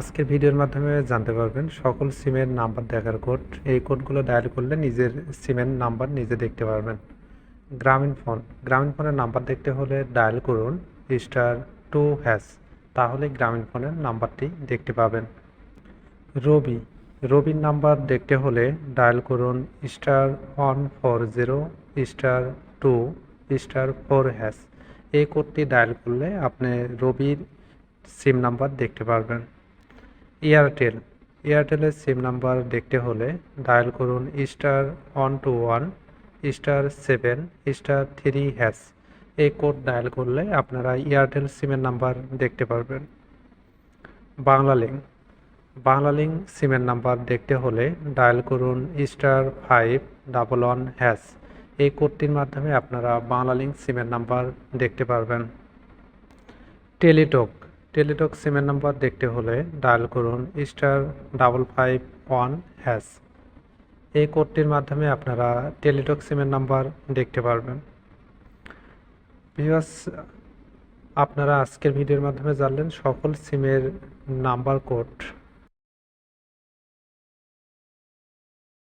আজকের ভিডিওর মাধ্যমে জানতে পারবেন সকল সিমের নাম্বার দেখার কোড। এই কোডগুলো ডায়াল করলে নিজের সিমের নাম্বার নিজে দেখতে পারবেন। গ্রামীণ ফোন। গ্রামীণ ফোনের নাম্বার দেখতে হলে ডায়াল করুন স্টার টু হ্যাশ। তাহলে গ্রামীণ ফোনের নাম্বারটি দেখতে পাবেন। রবি। রবির নাম্বার দেখতে হলে ডায়াল করুন star one four zero star two star four hash. এই কোডটি ডায়াল করলে আপনি রবির সিম নাম্বার দেখতে পারবেন। এয়ারটেল এয়ারটেলের সিম নাম্বার দেখতে হলে ডায়াল করুন star one two one star seven star three hash এই কোড ডায়াল করলে আপনারা এয়ারটেল সিমের নাম্বার দেখতে পারবেন। বাংলালিংক বাংলালিংক সিমের নাম্বার দেখতে হলে ডায়াল করুন star five double one hash এই কোডটির মাধ্যমে আপনারা বাংলালিংক সিমের নাম্বার দেখতে পারবেন। টেলিটক টেলিটক সিমের নাম্বার দেখতে হলে ডায়াল করুন star double five one hash. এই কোডটির মাধ্যমে আপনারা টেলিটক সিমের নাম্বার দেখতে পারবেন। ভিউয়ার্স, আপনারা আজকের ভিডিওর মাধ্যমে জানলেন সকল সিমের নাম্বার কোড।